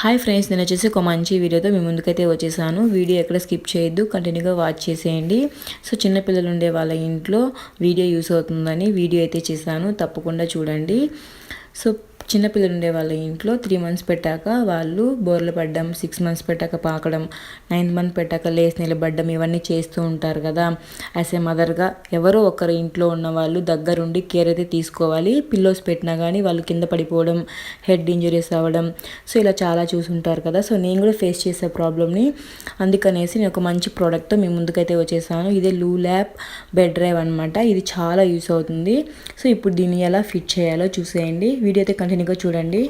Hi friends నేను వచ్చేసి ఒక మంచి వీడియోతో మీ ముందుకైతే వచ్చేసాను. వీడియో ఎక్కడ స్కిప్ చేయొద్దు కంటిన్యూగా వాచ్ చేసేయండి. సో చిన్నపిల్లలు ఉండే వాళ్ళ ఇంట్లో వీడియో యూస్ అవుతుందని వీడియో అయితే చేశాను. తప్పకుండా చూడండి. సో చిన్నపిల్లలు ఉండే వాళ్ళ ఇంట్లో త్రీ మంత్స్ పెట్టాక వాళ్ళు బోర్లు పడ్డం సిక్స్ మంత్స్ పెట్టాక పాకడం నైన్త్ మంత్ పెట్టాక లేచి నిలబడ్డం ఇవన్నీ చేస్తూ ఉంటారు కదా. యాజ్ ఏ మదర్గా ఎవరో ఒకరు ఇంట్లో ఉన్న వాళ్ళు దగ్గరుండి కేర్ అయితే తీసుకోవాలి. పిల్లోస్ పెట్టినా కానీ వాళ్ళు కింద పడిపోవడం హెడ్ ఇంజరీస్ అవ్వడం సో ఇలా చాలా చూసుంటారు కదా. సో నేను కూడా ఫేస్ చేసే ప్రాబ్లమ్ని అందుకనేసి నేను ఒక మంచి ప్రోడక్ట్తో మీ ముందుకైతే వచ్చేసాను. ఇదే లూ ల్యాప్ బెడ్ డ్రైవ్ అనమాట ఇది చాలా యూస్ అవుతుంది. సో ఇప్పుడు దీన్ని ఎలా ఫిట్ చేయాలో చూసేయండి. వీడియో అయితే కంటిన్యూగా చూడండి.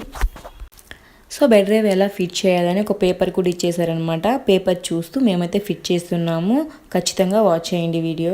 సో బెడ్ రేవ్ ఎలా ఫిట్ చేయాలని ఒక పేపర్ కూడా ఇచ్చేసారనమాట పేపర్ చూస్తూ మేమైతే ఫిట్ చేస్తున్నాము. ఖచ్చితంగా వాచ్ చేయండి వీడియో.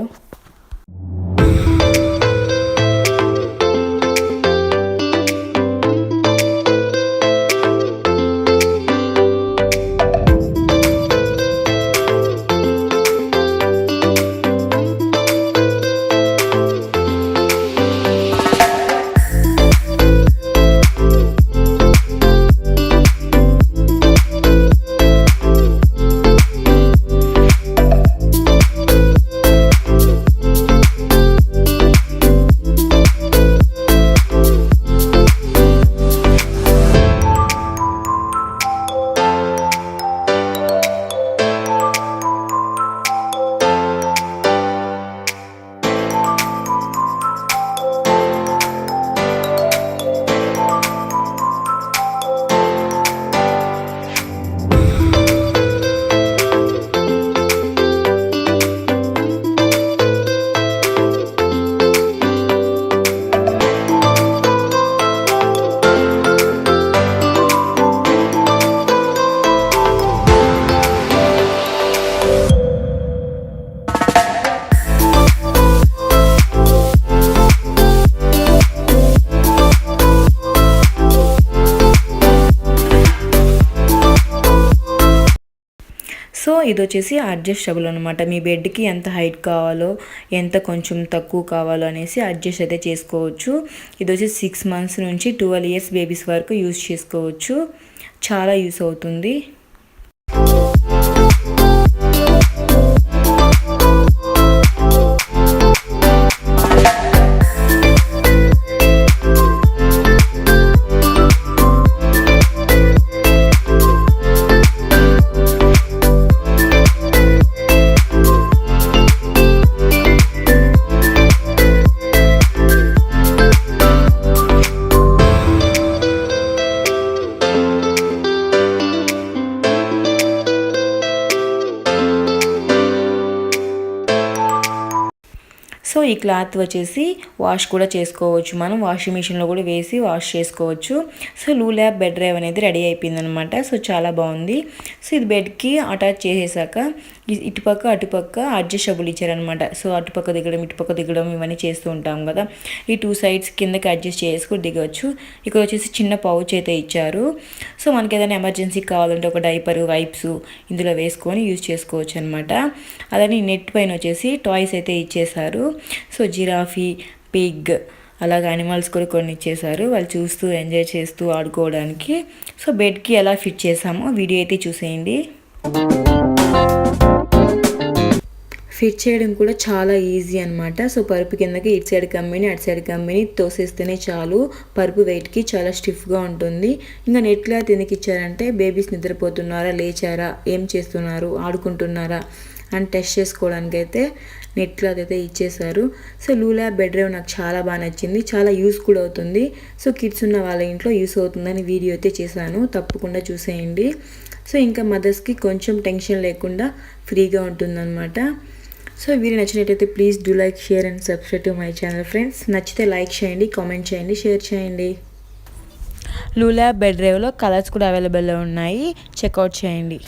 సో ఇది వచ్చేసి అడ్జస్టబుల్ అనమాట మీ బెడ్కి ఎంత హైట్ కావాలో ఎంత కొంచెం తక్కువ కావాలో అనేసి అడ్జస్ట్ అయితే చేసుకోవచ్చు. ఇది వచ్చి సిక్స్ మంత్స్ నుంచి ట్వెల్వ్ ఇయర్స్ బేబీస్ వరకు యూస్ చేసుకోవచ్చు. చాలా యూస్ అవుతుంది. సో ఈ క్లాత్ వచ్చేసి వాష్ కూడా చేసుకోవచ్చు మనం. వాషింగ్ మిషన్లో కూడా వేసి వాష్ చేసుకోవచ్చు. So LuvLap bed drive అనేది రెడీ అయిపోయిందనమాట. సో చాలా బాగుంది. సో ఇది బెడ్కి అటాచ్ చేసేసాక ఇటుపక్క అటుపక్క అడ్జస్టబుల్ ఇచ్చారనమాట. సో అటుపక్క దిగడం ఇటుపక్క దిగడం ఇవన్నీ చేస్తూ ఉంటాం కదా. ఈ టూ సైడ్స్ కిందకి అడ్జస్ట్ చేసుకుని దిగవచ్చు ఇక్కడ వచ్చేసి చిన్న పౌచ్ అయితే ఇచ్చారు. సో మనకి ఏదైనా ఎమర్జెన్సీ కావాలంటే ఒక డైపర్ వైప్స్ ఇందులో వేసుకొని యూజ్ చేసుకోవచ్చు అనమాట అలానే నెట్ పైన వచ్చేసి టాయ్స్ అయితే ఇచ్చేసారు. సో జిరాఫీ పిగ్ అలాగే అనిమల్స్ కూడా కొన్ని ఇచ్చేసారు వాళ్ళు చూస్తూ ఎంజాయ్ చేస్తూ ఆడుకోవడానికి. సో బెడ్కి ఎలా ఫిట్ చేసామో వీడియో అయితే చూసేయండి. ఫిట్ చేయడం కూడా చాలా ఈజీ అనమాట సో పరుపు కిందకి ఇటు సైడ్ కమ్మిని అటు సైడ్ కమ్మిని తోసేస్తేనే చాలు. పరుపు వెయిట్కి చాలా స్టిఫ్గా ఉంటుంది. ఇంకా నెట్ క్లాత్ ఎందుకు ఇచ్చారంటే బేబీస్ నిద్రపోతున్నారా లేచారా ఏం చేస్తున్నారు ఆడుకుంటున్నారా? అండ్ టెస్ట్ చేసుకోవడానికి అయితే నెట్ క్లాత్ అయితే ఇచ్చేసారు సో లూలా బెడ్ డ్రైవ్ నాకు చాలా బాగా నచ్చింది. చాలా యూస్ కూడా అవుతుంది. సో కిడ్స్ ఉన్న వాళ్ళ ఇంట్లో యూస్ అవుతుందని వీడియో అయితే చేశాను. తప్పకుండా చూసేయండి. సో ఇంకా మదర్స్కి కొంచెం టెన్షన్ లేకుండా ఫ్రీగా ఉంటుందన్నమాట. సో వీడియో నచ్చినట్టయితే please do like share and subscribe to my channel friends. నచ్చితే లైక్ చేయండి కామెంట్ చేయండి షేర్ చేయండి. లూలా బెడ్ డ్రైవ్లో కలర్స్ కూడా అవైలబుల్లో ఉన్నాయి. చెక్అవుట్ చేయండి.